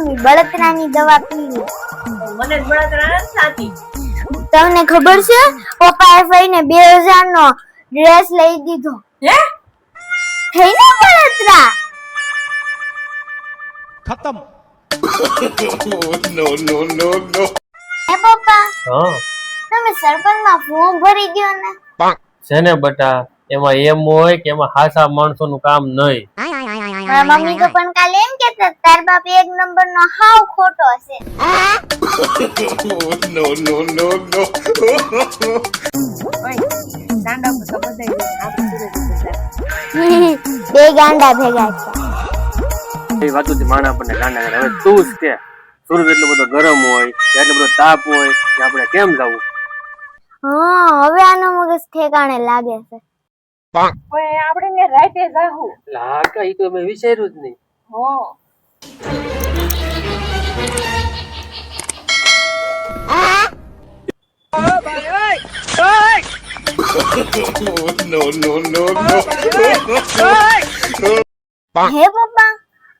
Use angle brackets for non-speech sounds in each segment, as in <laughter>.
Mummy બળતરાની દવા PV. મને બળતરા સાચી તમને ખબર છે? પપ્પાએ ફઈને 2000 નો ડ્રેસ લઈ દીધો. હે? થઈ ને બળતરા? ખતમ. <laughs> નો નો નો નો. એ પપ્પા? હા. તમે સરપંચમાં ફોર્મ ભરી ગયો ને. છે ને બટા એમાં એમ હોય કે એમાં હાસા માણસોનું કામ નહીં. મારા મમ્મી તો પણ કાલે એમ કેતા તાર બાપ એક નંબર નો હાવ ખોટો છે નો નો નો બધા બે ગાંડા ભેગા છે એ વાતો માણ આપણને ગાંડા કરે હવે તું જ કે સૂરજ એટલો બધો ગરમ હોય એટલો બધો તાપ હોય કે આપણે કેમ જવું હા હવે આનો મગજ ઠેકાણે લાગે છે ઓય આપણે ને રાતે જાહું. એટલે હા કા ઈ તો મેં વિચાર્યું જ નહીં. હો. No, no, no, no. હે પપ્પા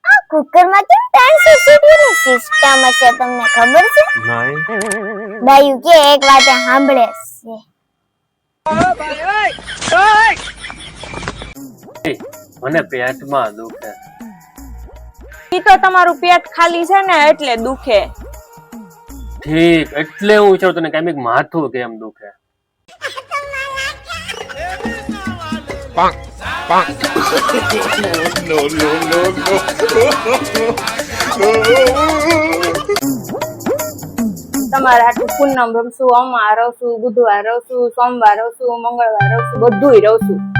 આ કુકરમાં કેમ ત્રણ સીસીટીવી સિસ્ટમ હશે તમને ખબર છે? નહીં બાયું કે એક વાતે સાંભળે છે. મને પેટમાં દુખે. ઈ તો તમારું પેટ ખાલી છે ને એટલે દુખે. ઠીક એટલે હું વિચારું તને કેમ માથું કેમ દુખે. no, no, no, no. તમારે આટલું પૂનમ રમશું અમાર રવશું બુધવાર રવશું સોમવાર રવશું મંગળવાર રવશું બધુંય રવશું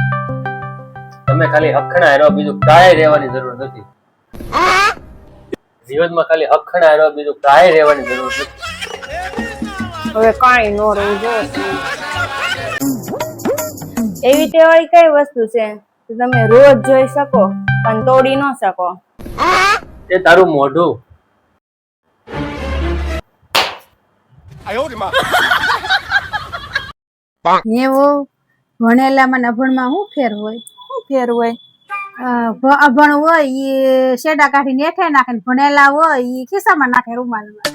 તમે ખાલી હખણા રહો બીજું કાંઈ રહેવાની જરૂર નથી. જીવનમાં ખાલી હખણા રહો બીજું કાંઈ રહેવાની જરૂર નથી. હવે કાંઈ નો રહેવું જો. એવી તેવાળી કઈ વસ્તુ છે કે તમે રોજ જોઈ શકો પણ તોડી ન શકો? એ તારું મોઢું. એવો ભણેલામાં ને અભણમાં શું ફેર હોય? ફેર હોય અભણ હોય ઈ શેડા કાઢીને હેઠે નાખે ને ભણેલા હોય એ ખિસ્સામાં નાખે રૂમાલમાં.